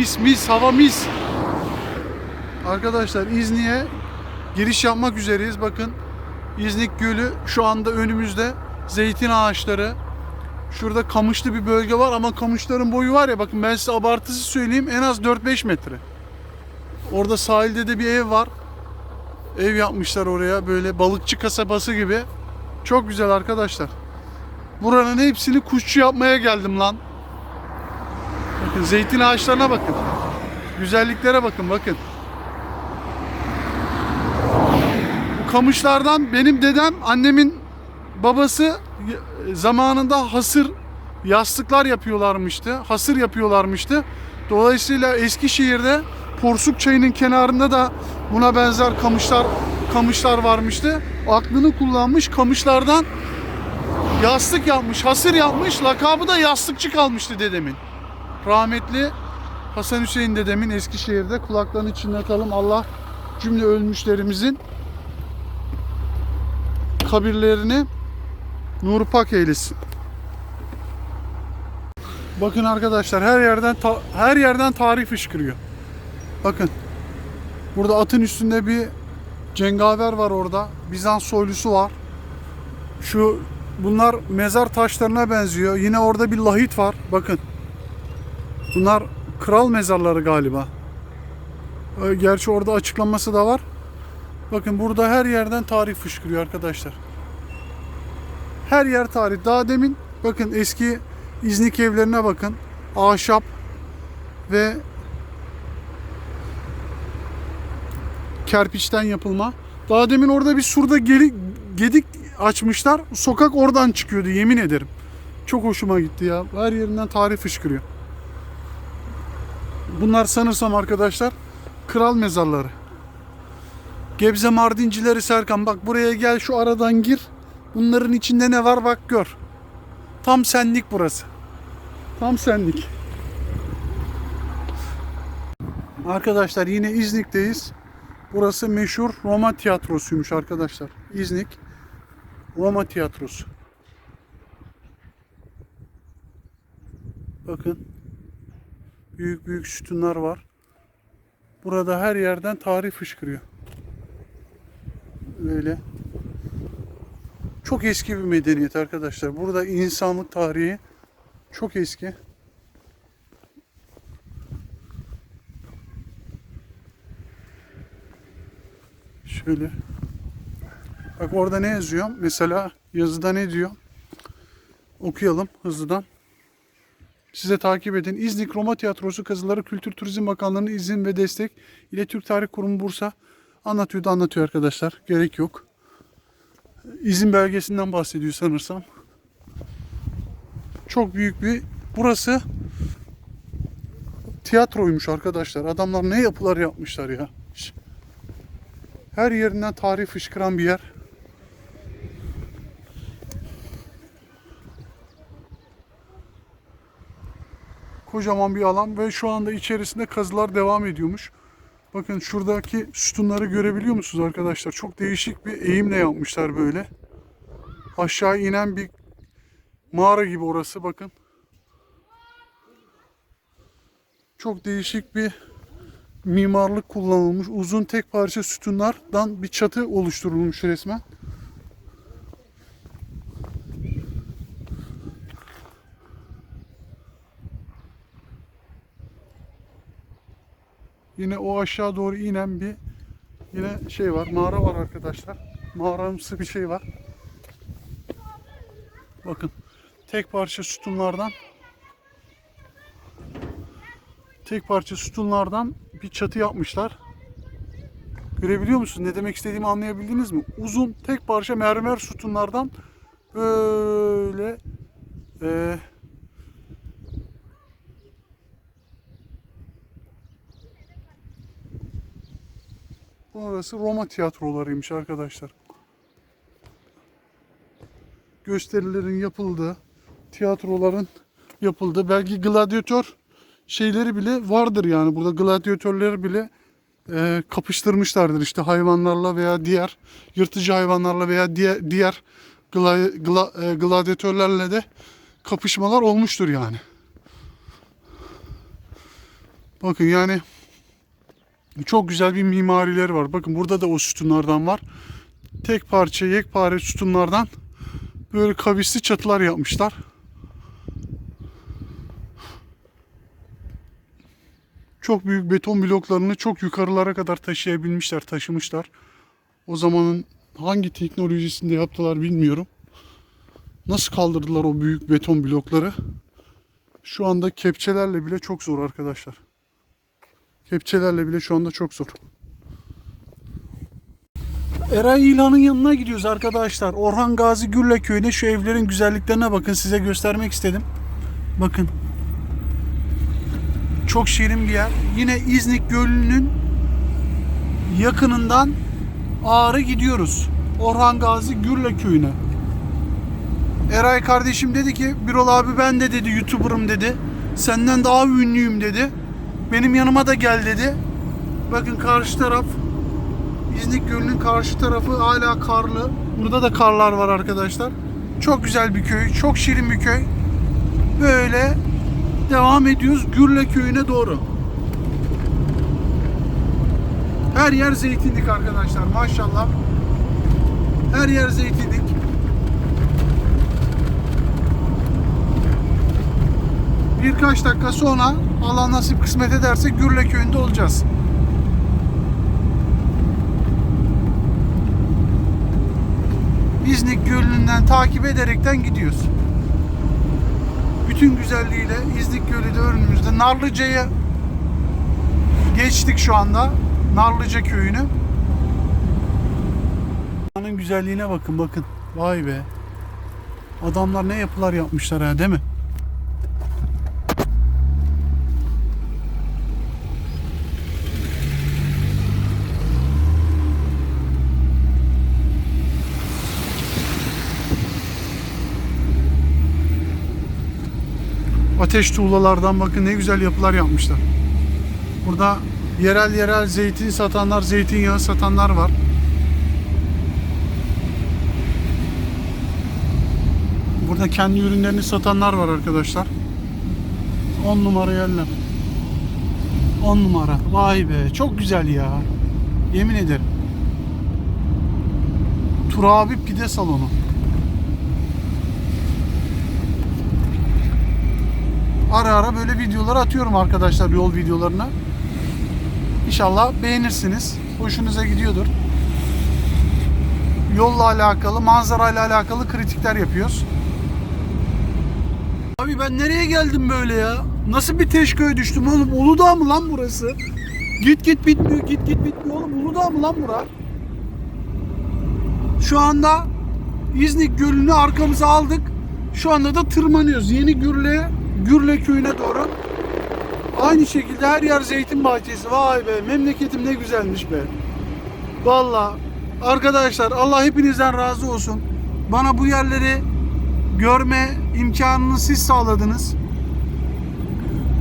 Mis mis hava mis. Arkadaşlar İznik'e giriş yapmak üzereyiz. Bakın İznik Gölü şu anda önümüzde. Zeytin ağaçları. Şurada kamışlı bir bölge var ama kamışların boyu var ya bakın ben size abartısı söyleyeyim en az 4-5 metre. Orada sahilde de bir ev var. Ev yapmışlar oraya böyle balıkçı kasabası gibi. Çok güzel arkadaşlar. Buranın hepsini kuşçu yapmaya geldim lan. Zeytin ağaçlarına bakın. Güzelliklere bakın bakın. Bu kamışlardan benim dedem, annemin babası zamanında hasır yastıklar yapıyorlarmıştı. Hasır yapıyorlarmıştı. Dolayısıyla Eskişehir'de Porsuk Çayı'nın kenarında da buna benzer kamışlar kamışlar varmıştı. Aklını kullanmış kamışlardan yastık yapmış, hasır yapmış. Lakabı da yastıkçı kalmıştı dedemin. Rahmetli Hasan Hüseyin dedemin Eskişehir'de kulaklarını çınlatalım. Allah cümle ölmüşlerimizin kabirlerini nur pak eylesin. Bakın arkadaşlar her yerden her yerden tarih fışkırıyor. Bakın. Burada atın üstünde bir cengaver var orada. Bizans soylusu var. Şu bunlar mezar taşlarına benziyor. Yine orada bir lahit var. Bakın. Bunlar kral mezarları galiba. Ee, Gerçi orada açıklaması da var. Bakın burada her yerden tarih fışkırıyor arkadaşlar. Her yer tarih. Daha demin bakın eski İznik evlerine bakın. Ahşap ve kerpiçten yapılma. Daha demin orada bir surda gedik açmışlar. Sokak oradan çıkıyordu yemin ederim. Çok hoşuma gitti ya. Her yerinden tarih fışkırıyor. Bunlar sanırsam arkadaşlar kral mezarları. Gebze Mardincileri Serkan bak buraya gel şu aradan gir. Bunların içinde ne var bak gör. Tam senlik burası. Tam senlik. Arkadaşlar yine İznik'teyiz. Burası meşhur Roma tiyatrosuymuş arkadaşlar. İznik Roma tiyatrosu. Bakın. Büyük büyük sütunlar var. Burada her yerden tarih fışkırıyor. Böyle. Çok eski bir medeniyet arkadaşlar. Burada insanlık tarihi çok eski. Şöyle. Bak orada ne yazıyor? Mesela yazıda ne diyor? Okuyalım hızlıdan. Size takip edin. İznik Roma Tiyatrosu kazıları Kültür Turizm Bakanlığı'nın izin ve destek ile Türk Tarih Kurumu Bursa anlatıyor da anlatıyor arkadaşlar. Gerek yok. İzin belgesinden bahsediyor sanırsam. Çok büyük bir burası tiyatroymuş arkadaşlar. Adamlar ne yapılar yapmışlar ya. Her yerinden tarih fışkıran bir yer. Kocaman bir alan ve şu anda içerisinde kazılar devam ediyormuş. Bakın şuradaki sütunları görebiliyor musunuz arkadaşlar? Çok değişik bir eğimle yapmışlar böyle. Aşağı inen bir mağara gibi orası bakın. Çok değişik bir mimarlık kullanılmış. Uzun tek parça sütunlardan bir çatı oluşturulmuş resmen. Yine o aşağı doğru inen bir yine şey var. Mağara var arkadaşlar. Mağaramsı bir şey var. Bakın tek parça sütunlardan tek parça sütunlardan bir çatı yapmışlar. Görebiliyor musunuz? Ne demek istediğimi anlayabildiniz mi? Uzun tek parça mermer sütunlardan böyle e, Burası Roma tiyatrolarıymış arkadaşlar. Gösterilerin yapıldığı, tiyatroların yapıldığı, belki gladyatör şeyleri bile vardır yani. Burada gladyatörleri bile e, kapıştırmışlardır işte hayvanlarla veya diğer yırtıcı hayvanlarla veya diğer, diğer gla, gla, e, gladyatörlerle de kapışmalar olmuştur yani. Bakın yani çok güzel bir mimarileri var. Bakın burada da o sütunlardan var. Tek parça yekpare sütunlardan böyle kavisli çatılar yapmışlar. Çok büyük beton bloklarını çok yukarılara kadar taşıyabilmişler, taşımışlar. O zamanın hangi teknolojisinde yaptılar bilmiyorum. Nasıl kaldırdılar o büyük beton blokları? Şu anda kepçelerle bile çok zor arkadaşlar. Kepçelerle bile şu anda çok zor. Eray İlhan'ın yanına gidiyoruz arkadaşlar. Orhan Gazi Gürle köyüne şu evlerin güzelliklerine bakın size göstermek istedim. Bakın. Çok şirin bir yer. Yine İznik Gölü'nün yakınından Ağrı gidiyoruz. Orhan Gazi Gürle köyüne. Eray kardeşim dedi ki Birol abi ben de dedi YouTuber'ım dedi. Senden daha ünlüyüm dedi. Benim yanıma da gel dedi. Bakın karşı taraf İznik Gölü'nün karşı tarafı hala karlı. Burada da karlar var arkadaşlar. Çok güzel bir köy. Çok şirin bir köy. Böyle devam ediyoruz Gürle köyüne doğru. Her yer zeytinlik arkadaşlar maşallah. Her yer zeytinlik. Birkaç dakika sonra Allah nasip kısmet ederse Gürle köyünde olacağız. İznik Gölü'nden takip ederekten gidiyoruz. Bütün güzelliğiyle İznik Gölü de önümüzde. Narlıca'ya geçtik şu anda. Narlıca köyünü. Buranın güzelliğine bakın bakın. Vay be. Adamlar ne yapılar yapmışlar ha değil mi? Ateş tuğlalardan bakın ne güzel yapılar yapmışlar. Burada yerel yerel zeytin satanlar, zeytinyağı satanlar var. Burada kendi ürünlerini satanlar var arkadaşlar. 10 numara yerler. 10 numara. Vay be çok güzel ya. Yemin ederim. Turabi Pide Salonu. Ara ara böyle videolar atıyorum arkadaşlar yol videolarına. İnşallah beğenirsiniz. Hoşunuza gidiyordur. Yolla alakalı, manzarayla alakalı kritikler yapıyoruz. Abi ben nereye geldim böyle ya? Nasıl bir teşköye düştüm oğlum? Uludağ mı lan burası? Git git bitmiyor, git git bitmiyor oğlum. Uludağ mı lan bura? Şu anda İznik Gölü'nü arkamıza aldık. Şu anda da tırmanıyoruz. Yeni Gürle, Gürle köyüne doğru. Aynı şekilde her yer zeytin bahçesi. Vay be memleketim ne güzelmiş be. Valla arkadaşlar Allah hepinizden razı olsun. Bana bu yerleri görme imkanını siz sağladınız.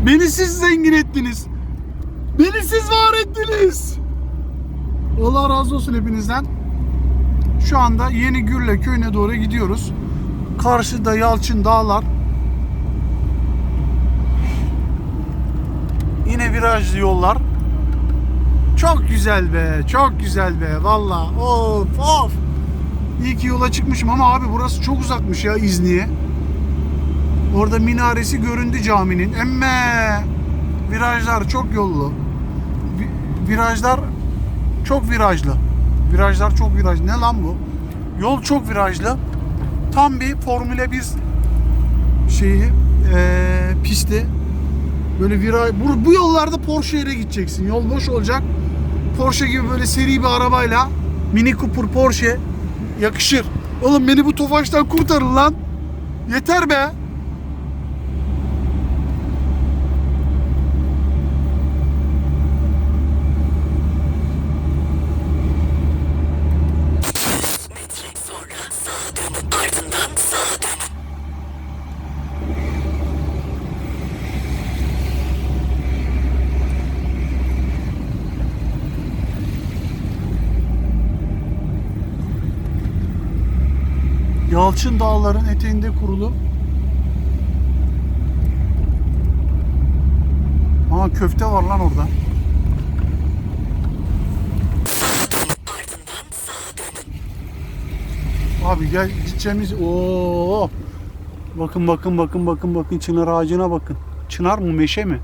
Beni siz zengin ettiniz. Beni siz var ettiniz. Allah razı olsun hepinizden. Şu anda Yeni Gürle köyüne doğru gidiyoruz. Karşıda Yalçın Dağlar. Yine virajlı yollar. Çok güzel be, çok güzel be. Valla of of. İyi ki yola çıkmışım ama abi burası çok uzakmış ya İzni'ye. Orada minaresi göründü caminin. Emme virajlar çok yollu. Vi- Virajlar çok virajlı. Virajlar çok virajlı. Ne lan bu? Yol çok virajlı. Tam bir Formula 1 şeyi eee pisti. Böyle viraj bu, bu yollarda Porsche'ye gideceksin. Yol boş olacak. Porsche gibi böyle seri bir arabayla Mini Cooper Porsche yakışır. Oğlum beni bu tofaştan kurtarın lan. Yeter be. Yalçın Dağların eteğinde kurulu. Lan köfte var lan orada. Abi gel gideceğimiz Oo. Bakın bakın bakın bakın bakın çınar ağacına bakın. Çınar mı meşe mi?